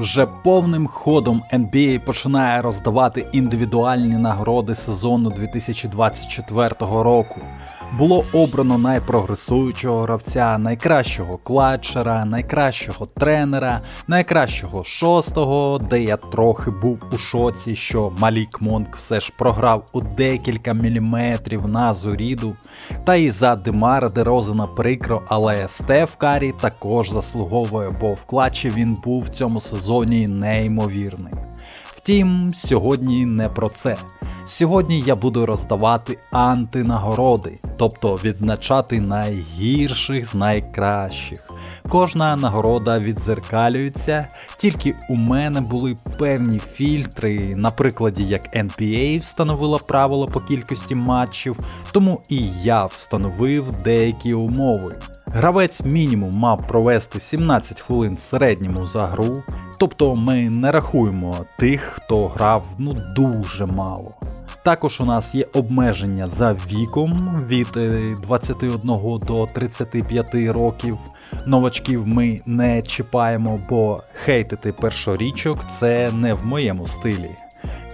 Вже повним ходом NBA починає роздавати індивідуальні нагороди сезону 2024 року. Було обрано найпрогресуючого гравця, найкращого кладчера, найкращого тренера, найкращого шостого, де я трохи був у шоці, що Малік Монк все ж програв у декілька міліметрів на Зоріду. Та і за Демара Дерозена прикро, але Стеф Карі також заслуговує, бо в клатчі він був в цьому сезоні неймовірним. Втім, сьогодні не про це. Сьогодні я буду роздавати антинагороди, тобто відзначати найгірших з найкращих. Кожна нагорода відзеркалюється, тільки у мене були певні фільтри, на прикладі як NBA встановила правила по кількості матчів, тому і я встановив деякі умови. Гравець мінімум мав провести 17 хвилин в середньому за гру, тобто ми не рахуємо тих, хто грав ну дуже мало. Також у нас є обмеження за віком від е, 21 до 35 років. Новачків ми не чіпаємо, бо хейтити першорічок це не в моєму стилі.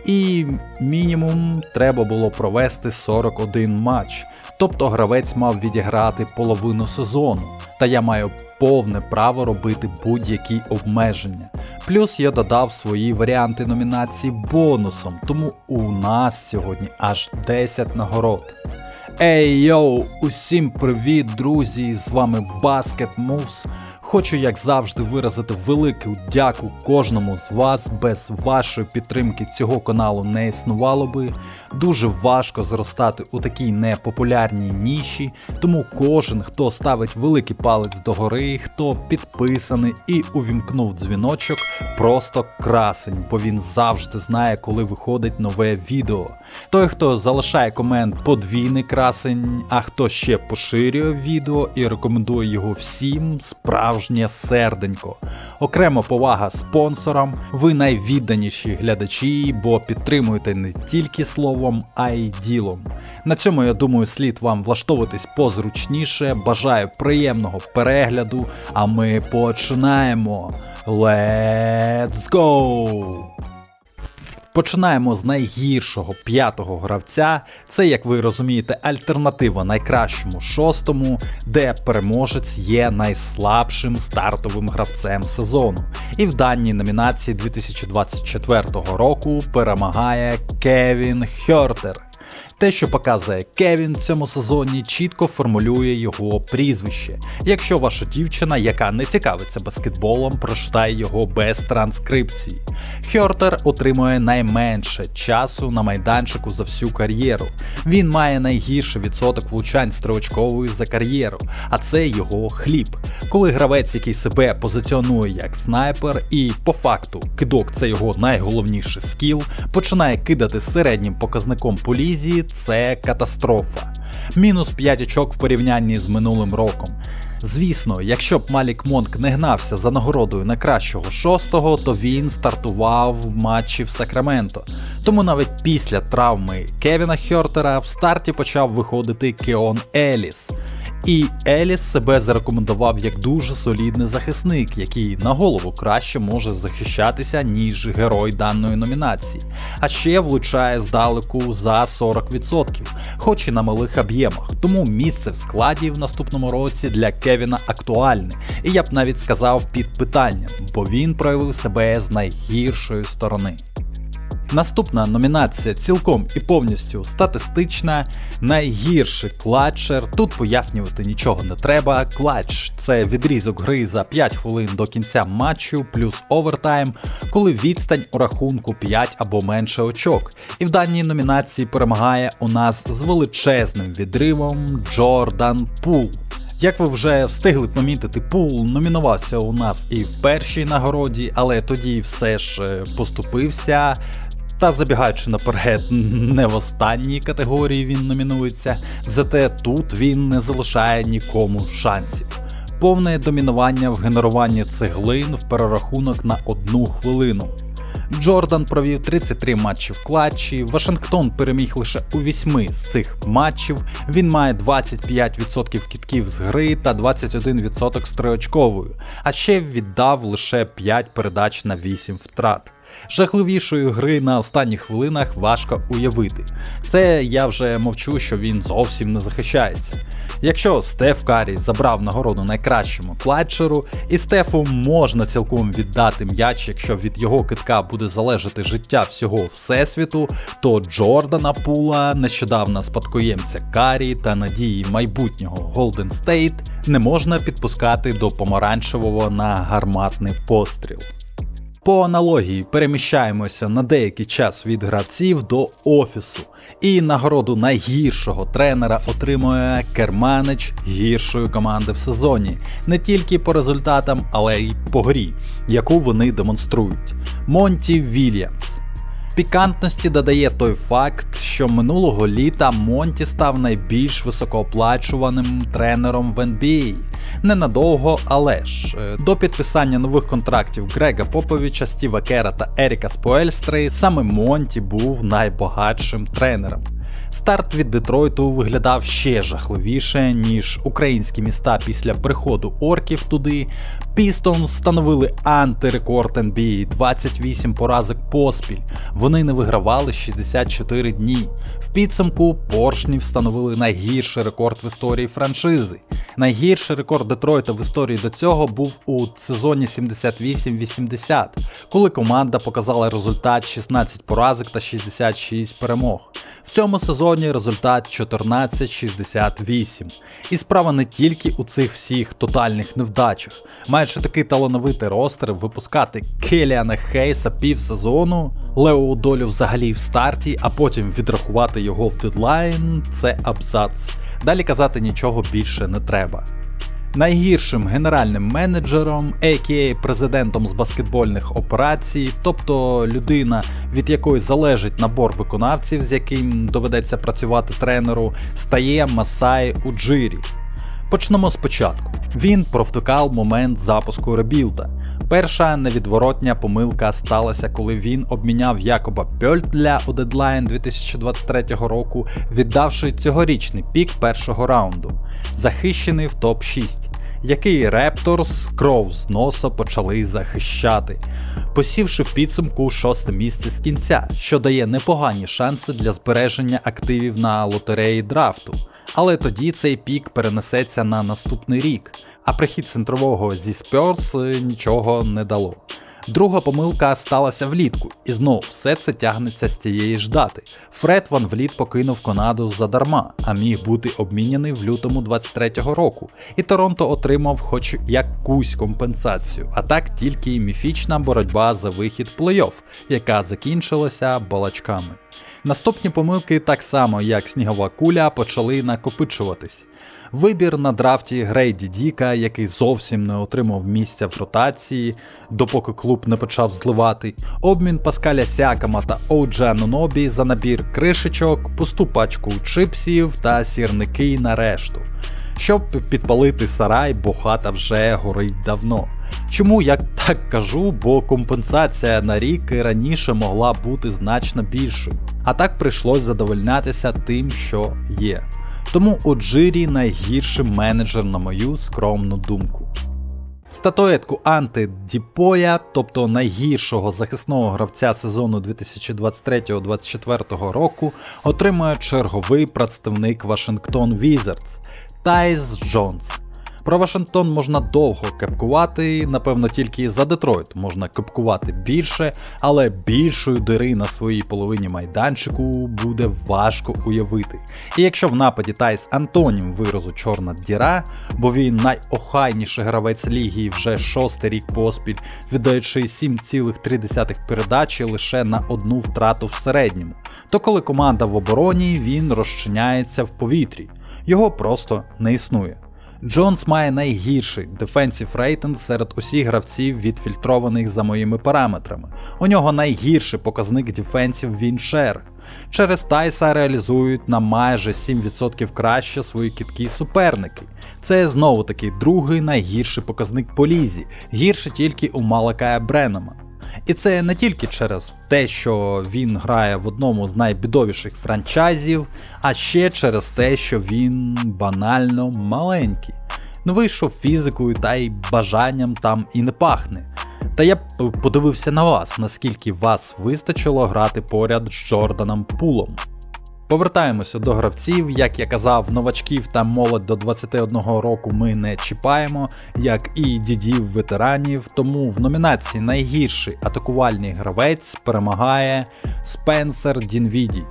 І мінімум треба було провести 41 матч, тобто гравець мав відіграти половину сезону, та я маю повне право робити будь-які обмеження. Плюс я додав свої варіанти номінацій бонусом, тому у нас сьогодні аж 10 нагород. Ей йоу, усім привіт, друзі! З вами Basket Moves. Хочу, як завжди, виразити велику дяку кожному з вас. Без вашої підтримки цього каналу не існувало би. Дуже важко зростати у такій непопулярній ніші, тому кожен, хто ставить великий палець догори, хто підписаний і увімкнув дзвіночок, просто красень, бо він завжди знає, коли виходить нове відео. Той, хто залишає комент подвійний красень, а хто ще поширює відео і рекомендує його всім, справжнє серденько. Окрема повага спонсорам, ви найвідданіші глядачі, бо підтримуєте не тільки словом, а й ділом. На цьому я думаю, слід вам влаштовуватись позручніше. Бажаю приємного перегляду, а ми починаємо. Let's go! Починаємо з найгіршого п'ятого гравця. Це, як ви розумієте, альтернатива найкращому шостому, де переможець є найслабшим стартовим гравцем сезону. І в даній номінації 2024 року перемагає Кевін Хьортер. Те, що показує Кевін в цьому сезоні, чітко формулює його прізвище. Якщо ваша дівчина, яка не цікавиться баскетболом, прочитає його без транскрипції. Хьортер отримує найменше часу на майданчику за всю кар'єру. Він має найгірший відсоток влучань стрілочкової за кар'єру, а це його хліб. Коли гравець, який себе позиціонує як снайпер, і по факту кидок це його найголовніший скіл, починає кидати середнім показником по лізі, це катастрофа. Мінус 5 очок в порівнянні з минулим роком. Звісно, якщо б Малік Монк не гнався за нагородою на кращого шостого, то він стартував в матчі в Сакраменто. Тому навіть після травми Кевіна Хьортера в старті почав виходити Кеон Еліс. І Еліс себе зарекомендував як дуже солідний захисник, який на голову краще може захищатися, ніж герой даної номінації, а ще влучає здалеку за 40%, хоч і на малих об'ємах. Тому місце в складі в наступному році для Кевіна актуальне, і я б навіть сказав під питанням, бо він проявив себе з найгіршої сторони. Наступна номінація цілком і повністю статистична. Найгірший клатчер. Тут пояснювати нічого не треба. Клатч це відрізок гри за 5 хвилин до кінця матчу, плюс овертайм, коли відстань у рахунку 5 або менше очок. І в даній номінації перемагає у нас з величезним відривом Джордан Пул. Як ви вже встигли помітити, пул номінувався у нас і в першій нагороді, але тоді все ж е, поступився. Та забігаючи наперед, не в останній категорії він номінується, зате тут він не залишає нікому шансів. Повне домінування в генеруванні цеглин в перерахунок на одну хвилину. Джордан провів 33 матчі в клатчі, Вашингтон переміг лише у 8 з цих матчів. Він має 25% кітків з гри та 21% з триочковою, а ще віддав лише 5 передач на 8 втрат. Жахливішої гри на останніх хвилинах важко уявити. Це я вже мовчу, що він зовсім не захищається. Якщо Стеф Карі забрав нагороду найкращому клатчеру, і Стефу можна цілком віддати м'яч, якщо від його китка буде залежати життя всього всесвіту, то Джордана Пула, нещодавно спадкоємця Карі та надії майбутнього Голден Стейт, не можна підпускати до помаранчевого на гарматний постріл. По аналогії переміщаємося на деякий час від гравців до офісу, і нагороду найгіршого тренера отримує керманич гіршої команди в сезоні, не тільки по результатам, але й по грі, яку вони демонструють. Монті Вільямс. Пікантності додає той факт, що минулого літа Монті став найбільш високооплачуваним тренером в NBA. Ненадовго, але ж е, до підписання нових контрактів Грега Поповича, Стіва Кера та Еріка Споельстри саме Монті був найбагатшим тренером. Старт від Детройту виглядав ще жахливіше, ніж українські міста після приходу орків туди. Пістон встановили антирекорд NBA 28 поразок поспіль. Вони не вигравали 64 дні. В підсумку поршні встановили найгірший рекорд в історії франшизи. Найгірший рекорд Детройта в історії до цього був у сезоні 78-80, коли команда показала результат 16 поразок та 66 перемог. В цьому сезоні результат 14-68. І справа не тільки у цих всіх тотальних невдачах. Маючи такий талановитий ростер, випускати Келіана Хейса півсезону, Лео долю взагалі в старті, а потім відрахувати його в дедлайн це абзац. Далі казати нічого більше не треба. Найгіршим генеральним менеджером, а.к.а. президентом з баскетбольних операцій, тобто людина, від якої залежить набор виконавців, з яким доведеться працювати тренеру, стає Масай Уджирі. Почнемо спочатку. Він провтикав момент запуску ребілда. Перша невідворотня помилка сталася, коли він обміняв Якоба Пьольтля у дедлайн 2023 року, віддавши цьогорічний пік першого раунду, захищений в топ-6, який Репторс кров з носа почали захищати, посівши в підсумку шосте місце з кінця, що дає непогані шанси для збереження активів на лотереї драфту. Але тоді цей пік перенесеться на наступний рік, а прихід центрового зі Spurs нічого не дало. Друга помилка сталася влітку, і знов все це тягнеться з цієї ж дати. Фред Ван Вліт покинув Канаду задарма, а міг бути обміняний в лютому 23-го року, і Торонто отримав хоч якусь компенсацію, а так тільки міфічна боротьба за вихід плей-офф, яка закінчилася балачками. Наступні помилки, так само як снігова куля, почали накопичуватись. Вибір на драфті Грейді Діка, який зовсім не отримав місця в ротації, допоки клуб не почав зливати, обмін Паскаля Сякама та Оуджа Нонобі за набір кришечок, пусту пачку чипсів та сірники на решту. Щоб підпалити сарай, бо хата вже горить давно. Чому я так кажу? Бо компенсація на рік раніше могла бути значно більшою. А так прийшлось задовольнятися тим, що є. Тому Оджирі найгірший менеджер, на мою скромну думку. Статуетку Анти Діпоя, тобто найгіршого захисного гравця сезону 2023-2024 року, отримує черговий представник Вашингтон Візардс Тайс Джонс. Про Вашингтон можна довго кепкувати, напевно, тільки за Детройт можна кепкувати більше, але більшої дири на своїй половині майданчику буде важко уявити. І якщо в нападі Тайс Антонім виразу чорна діра, бо він найохайніший гравець ліги вже шостий рік поспіль, віддаючи 7,3 передачі лише на одну втрату в середньому, то коли команда в обороні, він розчиняється в повітрі. Його просто не існує. Джонс має найгірший дефенсів рейтинг серед усіх гравців, відфільтрованих за моїми параметрами. У нього найгірший показник дефенсів Віншер. Через Тайса реалізують на майже 7% краще свої кіткі суперники. Це знову таки другий найгірший показник по лізі, гірше тільки у Малакая Бренема. І це не тільки через те, що він грає в одному з найбідовіших франчайзів, а ще через те, що він банально маленький. Не вийшов фізикою та й бажанням там і не пахне. Та я подивився на вас, наскільки вас вистачило грати поряд з Джорданом Пулом. Повертаємося до гравців, як я казав, новачків та молодь до 21 року ми не чіпаємо, як і дідів ветеранів, тому в номінації найгірший атакувальний гравець перемагає Спенсер Дінвіді.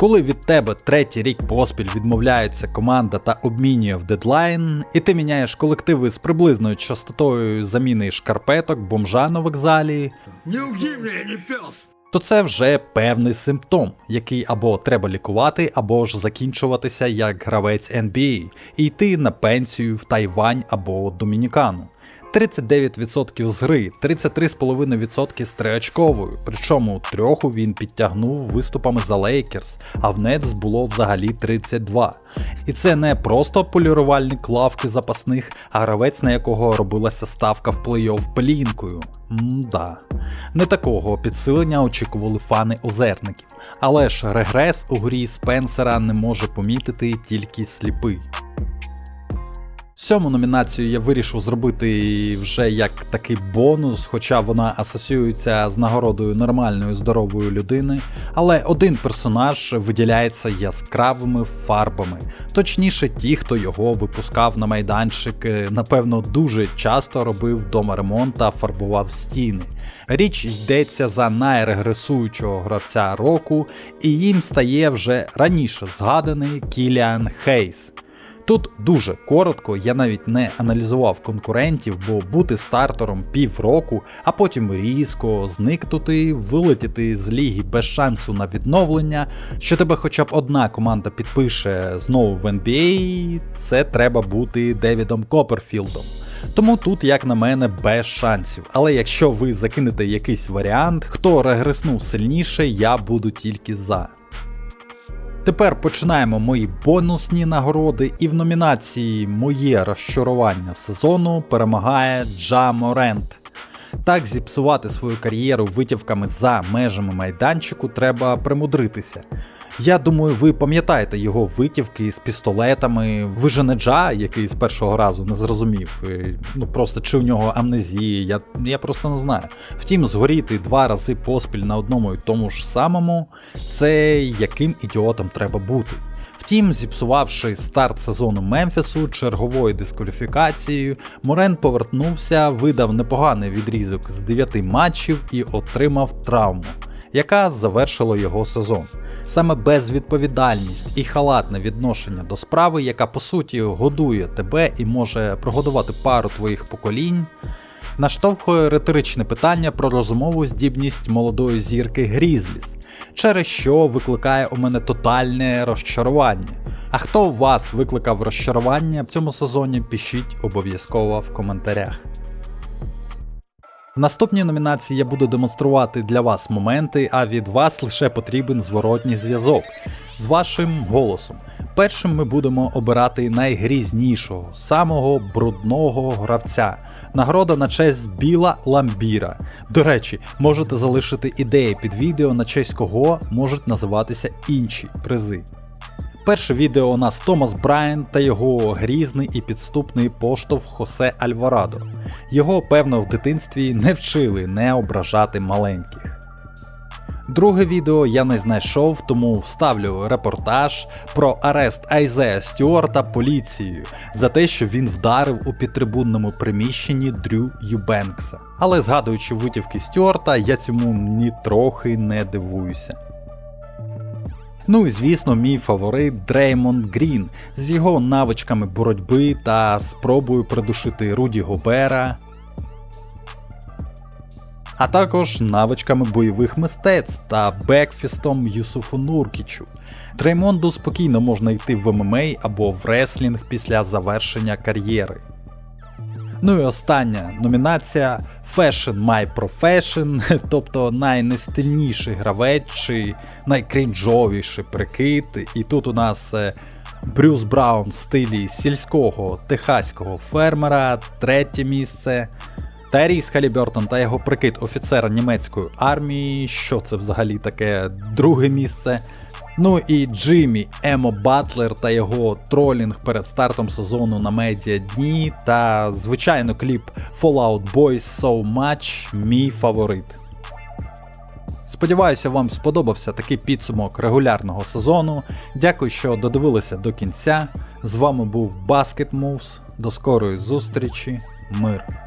Коли від тебе третій рік поспіль відмовляється команда та обмінює в дедлайн, і ти міняєш колективи з приблизною частотою заміни шкарпеток, бомжа на вокзалі, Не убей не пес! То це вже певний симптом, який або треба лікувати, або ж закінчуватися як гравець NBA і йти на пенсію в Тайвань або Домінікану. 39% з гри, 33,5% з триочковою, причому трьоху він підтягнув виступами за Лейкерс, а в Нетс було взагалі 32. І це не просто полірувальник лавки запасних, а гравець, на якого робилася ставка в плей-офф пелінкою. Мда. Не такого підсилення очікували фани озерників. Але ж регрес у грі Спенсера не може помітити тільки сліпий. Сьому номінацію я вирішив зробити вже як такий бонус, хоча вона асоціюється з нагородою нормальної здорової людини. Але один персонаж виділяється яскравими фарбами, точніше, ті, хто його випускав на майданчик, е, напевно, дуже часто робив дома ремонт та фарбував стіни. Річ йдеться за найрегресуючого гравця року, і їм стає вже раніше згаданий Кіліан Хейс. Тут дуже коротко, я навіть не аналізував конкурентів, бо бути стартером півроку, а потім різко зникнути, вилетіти з ліги без шансу на відновлення, що тебе хоча б одна команда підпише знову в NBA, це треба бути Девідом Копперфілдом. Тому тут, як на мене, без шансів. Але якщо ви закинете якийсь варіант, хто регреснув сильніше, я буду тільки за. Тепер починаємо мої бонусні нагороди, і в номінації Моє розчарування сезону перемагає Джа Морент. Так зіпсувати свою кар'єру витівками за межами майданчику треба примудритися. Я думаю, ви пам'ятаєте його витівки з пістолетами, ви же не Джа, який з першого разу не зрозумів. е, Ну просто чи в нього амнезія, я, я просто не знаю. Втім, згоріти два рази поспіль на одному і тому ж самому, це яким ідіотом треба бути. Втім, зіпсувавши старт сезону Мемфісу черговою дискваліфікацією, Морен повернувся, видав непоганий відрізок з 9 матчів і отримав травму яка завершила його сезон. Саме безвідповідальність і халатне відношення до справи, яка по суті годує тебе і може прогодувати пару твоїх поколінь, наштовхує риторичне питання про розумову здібність молодої зірки Грізліс, через що викликає у мене тотальне розчарування. А хто у вас викликав розчарування в цьому сезоні, пишіть обов'язково в коментарях. В наступній номінації я буду демонструвати для вас моменти, а від вас лише потрібен зворотній зв'язок з вашим голосом. Першим ми будемо обирати найгрізнішого, самого брудного гравця. Нагорода на честь Біла Ламбіра. До речі, можете залишити ідеї під відео, на честь кого можуть називатися інші призи. Перше відео у нас Томас Брайан та його грізний і підступний поштовх Хосе Альварадо. Його, певно, в дитинстві не вчили не ображати маленьких. Друге відео я не знайшов, тому вставлю репортаж про арест Айзея Стюарта поліцією за те, що він вдарив у підтрибунному приміщенні Дрю Юбенкса. Але згадуючи витівки Стюарта, я цьому ні трохи не дивуюся. Ну і звісно, мій фаворит Дреймонд Грін з його навичками боротьби та спробою придушити Руді Гобера, а також навичками бойових мистецтв та бекфістом Юсуфу Нуркічу. Дреймонду спокійно можна йти в ММА або в реслінг після завершення кар'єри. Ну і остання номінація Fashion My Profession, тобто найнестильніший гравець чи найкрінжовіший прикид. І тут у нас е, Брюс Браун в стилі сільського техаського фермера, третє місце. Теріс Халібертон та його прикид офіцера німецької армії, що це взагалі таке друге місце. Ну і Джиммі Емо Батлер та його тролінг перед стартом сезону на медіа дні, та звичайно кліп Fallout Boys So Much, мій фаворит. Сподіваюся, вам сподобався такий підсумок регулярного сезону. Дякую, що додивилися до кінця. З вами був Basket Moves. До скорої зустрічі. Мир.